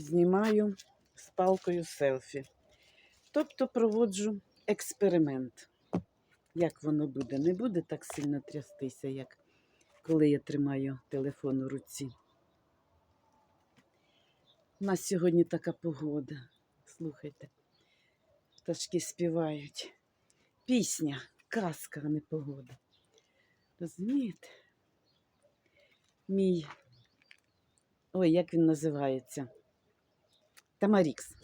знімаю з палкою селфі. Тобто проводжу експеримент. Як воно буде? Не буде так сильно трястися, як коли я тримаю телефон у руці. У нас сьогодні така погода. Слухайте, пташки співають. Пісня, казка, а не погода. Розумієте? Мій. Ой, як він називається? Тамарікс.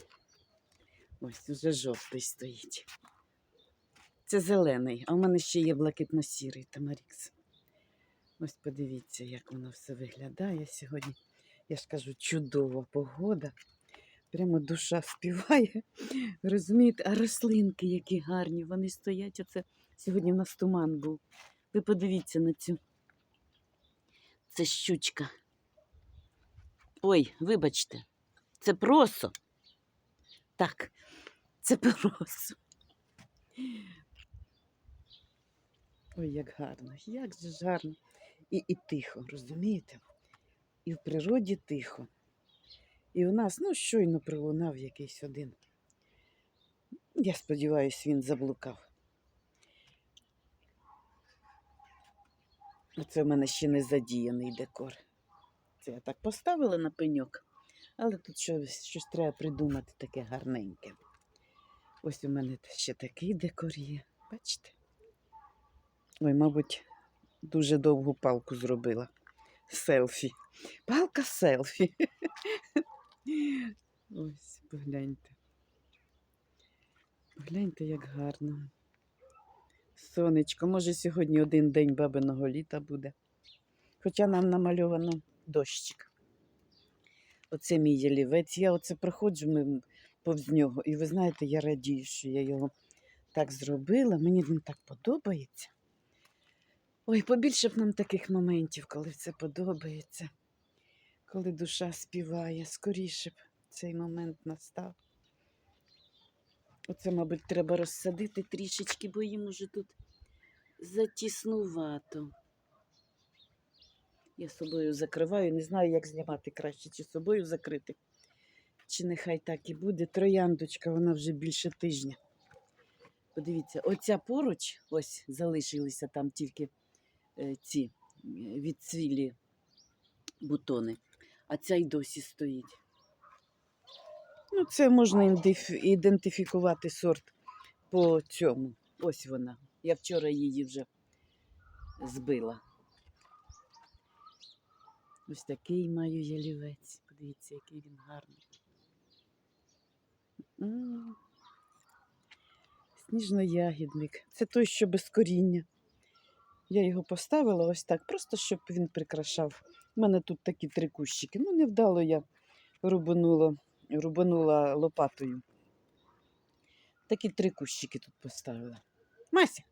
Ось уже жовтий стоїть. Це зелений, а в мене ще є блакитно-сірий Тамарікс. Ось подивіться, як воно все виглядає сьогодні. Я ж кажу, чудова погода. Прямо душа співає. Розумієте, а рослинки які гарні, вони стоять. Оце сьогодні в нас туман був. Ви подивіться на цю. Це щучка. Ой, вибачте, це просо. Так, це просо. Ой, як гарно, як же гарно. І, і тихо, розумієте? І в природі тихо. І у нас, ну, щойно пролунав якийсь один. Я сподіваюся, він заблукав. Оце в мене ще не задіяний декор. Це я так поставила на пеньок, але тут щось, щось треба придумати таке гарненьке. Ось у мене ще такий декор є. Бачите? Ой, мабуть, дуже довгу палку зробила. Селфі. Палка селфі. Ось, погляньте. Погляньте, як гарно. Сонечко, може, сьогодні один день бабиного літа буде. Хоча нам намальовано дощик. Оце мій ялівець. Я оце проходжу ми повз нього. І ви знаєте, я радію, що я його так зробила. Мені він так подобається. Ой, побільше б нам таких моментів, коли все подобається, коли душа співає, скоріше б цей момент настав. Оце, мабуть, треба розсадити трішечки, бо їм уже тут затіснувато. Я собою закриваю, не знаю, як знімати краще, чи собою закрити, чи нехай так і буде. Трояндочка, вона вже більше тижня. Подивіться, оця поруч, ось залишилися там тільки е, ці е, відцвілі бутони, а ця й досі стоїть. Ну, це можна ідентифікувати сорт по цьому. Ось вона. Я вчора її вже збила. Ось такий маю ялівець. Подивіться, який він гарний. Сніжно-ягідник. Це той, що без коріння. Я його поставила ось так, просто щоб він прикрашав. У мене тут такі три кущики. Ну, невдало я рубанула, рубанула лопатою. Такі три кущики тут поставила. Мася.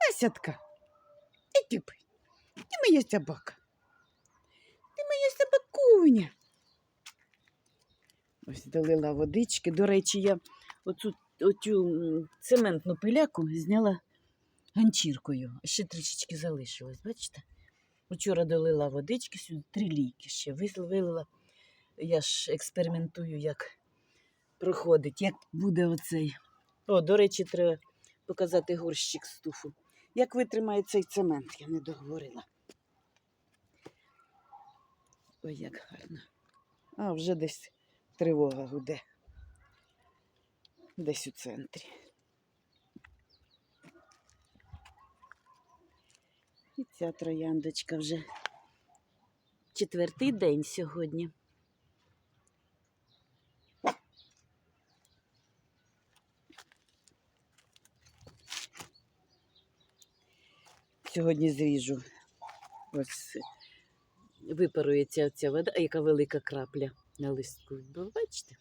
Масятка. Іди пий. Ти моя собака. Ти. Ось долила водички. До речі, я оцю, оцю цементну пиляку зняла ганчіркою. Ще трішечки залишилось, бачите? Вчора долила водички, сюди три лійки ще вилила. Я ж експериментую, як проходить, як буде оцей. О, до речі, треба показати горщик з туфу. Як витримає цей цемент, я не договорила. Ой, як гарно. А, вже десь тривога гуде. Десь у центрі. І ця трояндочка вже четвертий день сьогодні. Сьогодні зріжу. Ось випарується ця вода, яка велика крапля на листку. Бачите?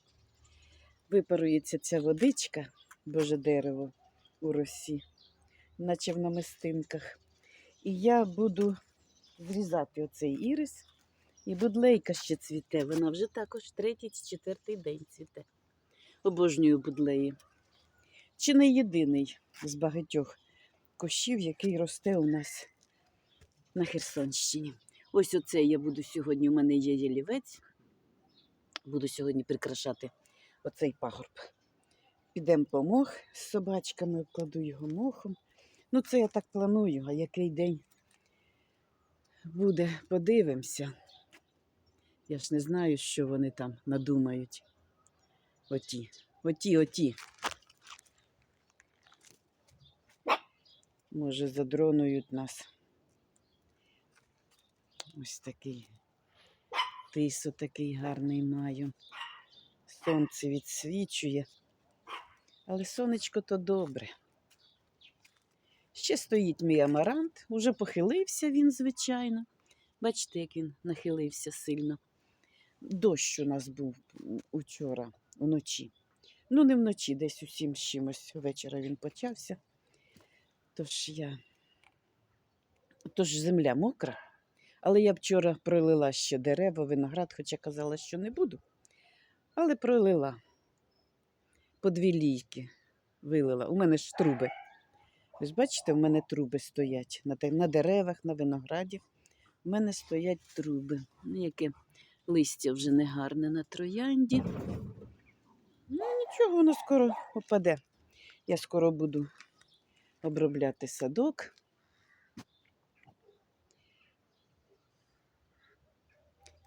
Випарується ця водичка, боже дерево у росі, наче в намистинках. І я буду зрізати оцей ірис. І будлейка ще цвіте. Вона вже також третій чи четвертий день цвіте. Обожнюю будлеї. Чи не єдиний з багатьох кущів, який росте у нас на Херсонщині. Ось оце я буду сьогодні. У мене є ялівець. Буду сьогодні прикрашати оцей пагорб. Підемо по мох з собачками, обкладу його мохом. Ну, це я так планую, а який день буде, подивимося. Я ж не знаю, що вони там надумають. Оті, оті, оті. Може, задронують нас. Ось такий тисо такий гарний маю. Сонце відсвічує. Але сонечко то добре. Ще стоїть мій амарант, уже похилився він, звичайно. Бачите, як він нахилився сильно. Дощ у нас був учора уночі. Ну, не вночі, десь у сім з чимось вечора він почався. Тож я. Тож земля мокра. Але я вчора пролила ще дерева, виноград, хоча казала, що не буду. Але пролила. По дві лійки вилила. У мене ж труби. Ви ж бачите, в мене труби стоять на, на деревах, на винограді. У мене стоять труби. Ну, яке листя вже не гарне на троянді. Ну, нічого, воно скоро попаде. Я скоро буду обробляти садок.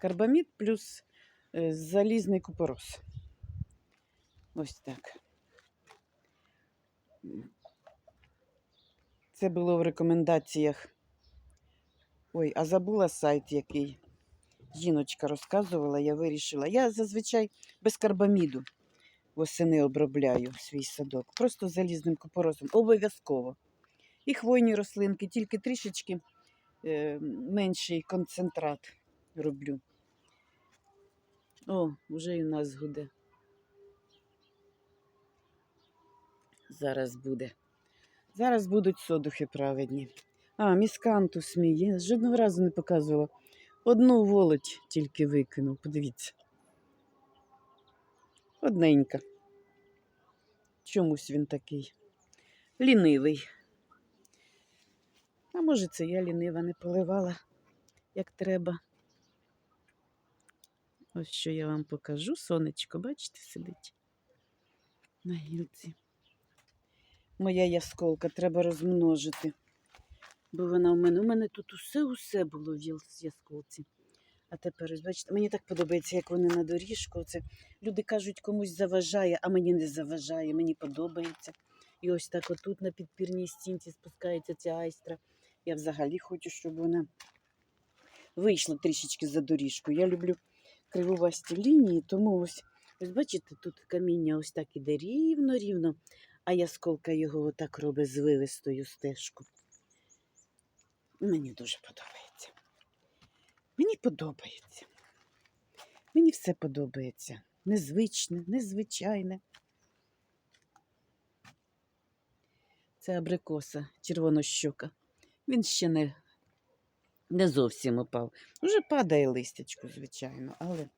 Карбамід плюс е, залізний купорос. Ось так. Це було в рекомендаціях. Ой, а забула сайт, який жіночка розказувала, я вирішила. Я зазвичай без карбаміду восени обробляю свій садок. Просто залізним купоросом. Обов'язково. І хвойні рослинки, тільки трішечки е, менший концентрат роблю. О, вже і у нас гуде. Зараз буде. Зараз будуть содухи праведні. А, міскантус мій. Я жодного разу не показувала. Одну волоть тільки викинув. Подивіться. Одненька. Чомусь він такий. Лінивий. А може, це я лінива не поливала, як треба. Ось що я вам покажу. Сонечко, бачите, сидить на гілці. Моя ясколка треба розмножити. Бо вона у мене. У мене тут усе-усе було в ясколці. А тепер, ось бачите, мені так подобається, як вони на доріжку. Це люди кажуть, комусь заважає, а мені не заважає, мені подобається. І ось так отут на підпірній стінці спускається ця айстра. Я взагалі хочу, щоб вона вийшла трішечки за доріжку. Я люблю кривувасті лінії, тому ось, ось бачите, тут каміння ось так іде рівно-рівно, а ясколка його отак робить звивистою стежку. Мені дуже подобається. Мені подобається. Мені все подобається. Незвичне, незвичайне. Це абрикоса, червонощока. Він ще не, не зовсім опав. Уже падає листячко, звичайно, але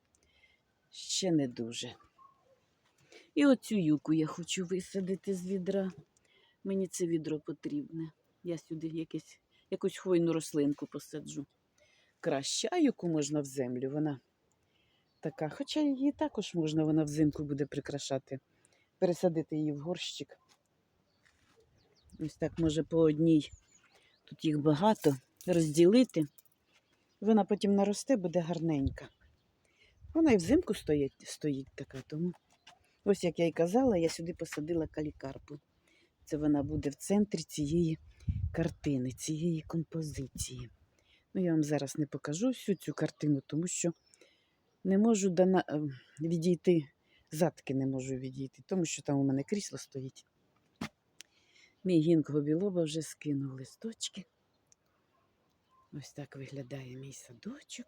ще не дуже. І оцю юку я хочу висадити з відра. Мені це відро потрібне. Я сюди якесь, якусь хвойну рослинку посаджу. Краще, а юку можна в землю. Вона така. Хоча її також можна, вона взимку буде прикрашати. Пересадити її в горщик. Ось так, може, по одній. Тут їх багато. Розділити. Вона потім наросте, буде гарненька. Вона і взимку стоїть, стоїть така, тому. Ось як я й казала, я сюди посадила калікарпу. Це вона буде в центрі цієї картини, цієї композиції. Ну, я вам зараз не покажу всю цю картину, тому що не можу дана... е, відійти, задки не можу відійти, тому що там у мене крісло стоїть. Мій гінкго білоба вже скинув листочки. Ось так виглядає мій садочок.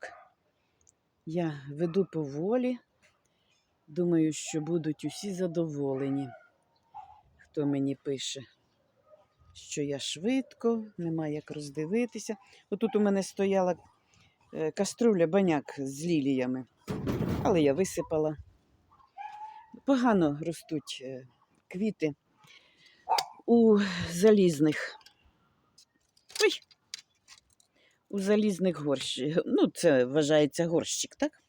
Я веду поволі. Думаю, що будуть усі задоволені, хто мені пише, що я швидко, немає як роздивитися. Отут у мене стояла е, каструля баняк з ліліями, але я висипала. Погано ростуть е, квіти у залізних. Ой! У залізних горщиках. Ну, це вважається горщик, так?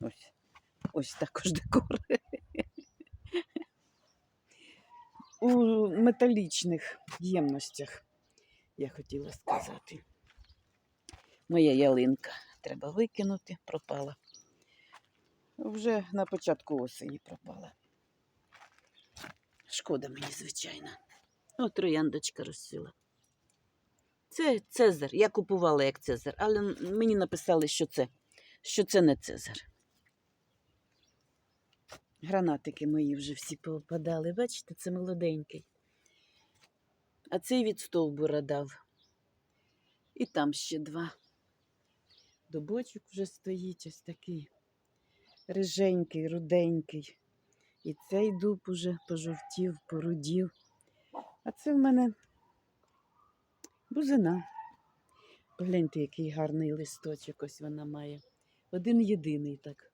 Ось. ось також декор. У металічних ємностях, я хотіла сказати. Моя ялинка треба викинути, пропала. Вже на початку осені пропала. Шкода мені, звичайно. О, трояндочка розсіла. Це Цезар. Я купувала як Цезар, але мені написали, що це, що це не Цезар. Гранатики мої вже всі повпадали. Бачите, це молоденький. А цей від стовбура дав. І там ще два. Добочок вже стоїть ось такий. Риженький, руденький. І цей дуб уже пожовтів, порудів. А це в мене бузина. Погляньте, який гарний листочок ось вона має. Один єдиний так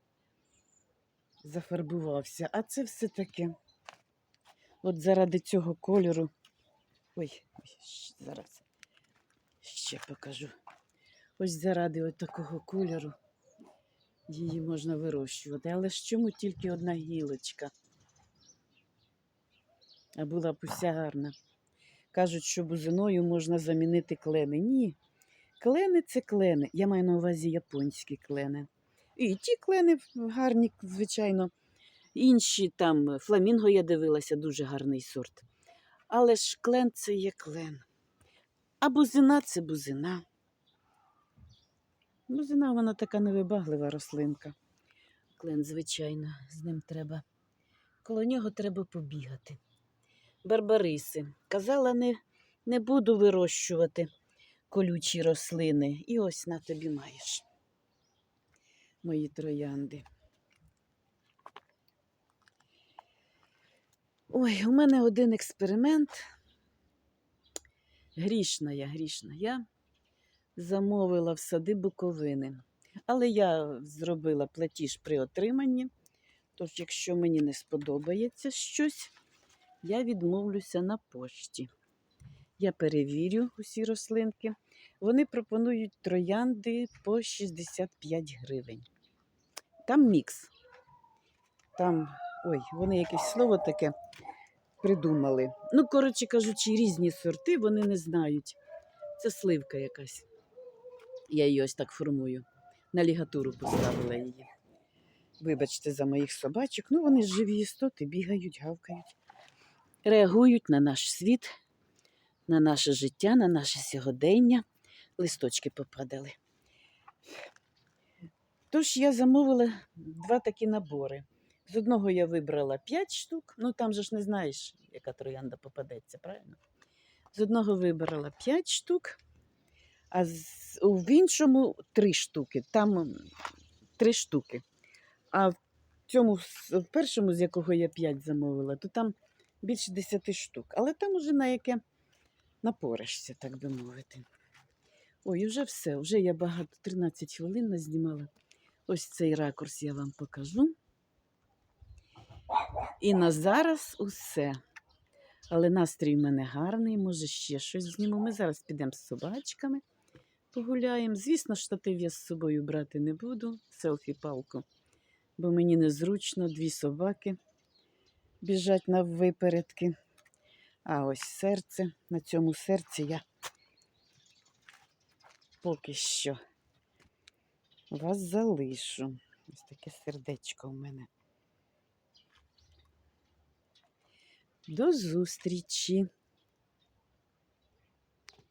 зафарбувався. А це все таке. От заради цього кольору. Ой, зараз ще покажу. Ось заради от такого кольору її можна вирощувати. Але ж чому тільки одна гілочка? А була б уся гарна. Кажуть, що бузиною можна замінити клени. Ні. Клени це клени. Я маю на увазі японські клени. І ті клени гарні, звичайно. Інші там фламінго я дивилася, дуже гарний сорт. Але ж клен це є клен. А бузина це бузина. Бузина вона така невибаглива рослинка. Клен, звичайно, з ним треба. Коло нього треба побігати. Барбариси. Казала, не, не буду вирощувати колючі рослини. І ось на тобі маєш. Мої троянди. Ой, у мене один експеримент. Грішна я, грішна. Я замовила в сади Буковини. Але я зробила платіж при отриманні. Тож, якщо мені не сподобається щось, я відмовлюся на пошті. Я перевірю усі рослинки. Вони пропонують троянди по 65 гривень. Там мікс. Там, ой, вони якесь слово таке придумали. Ну, коротше кажучи, різні сорти вони не знають. Це сливка якась. Я її ось так формую. На лігатуру поставила її. Вибачте за моїх собачок. Ну, вони живі істоти, бігають, гавкають. Реагують на наш світ, на наше життя, на наше сьогодення. Листочки попадали. Тож я замовила два такі набори. З одного я вибрала 5 штук, ну там же ж не знаєш, яка троянда попадеться, правильно? З одного вибрала 5 штук, а з, в іншому 3 штуки. Там 3 штуки. А в цьому, в першому, з якого я 5 замовила, то там більше 10 штук. Але там уже на яке напоришся, так би мовити. Ой, вже все, вже я багато 13 хвилин назнімала. Ось цей ракурс я вам покажу. І на зараз усе. Але настрій в мене гарний, може ще щось зніму. Ми зараз підемо з собачками, погуляємо. Звісно, штатив я з собою брати не буду, селфі-палку, бо мені незручно дві собаки біжать на випередки. А ось серце. На цьому серці я поки що вас залишу. Ось таке сердечко у мене. До зустрічі!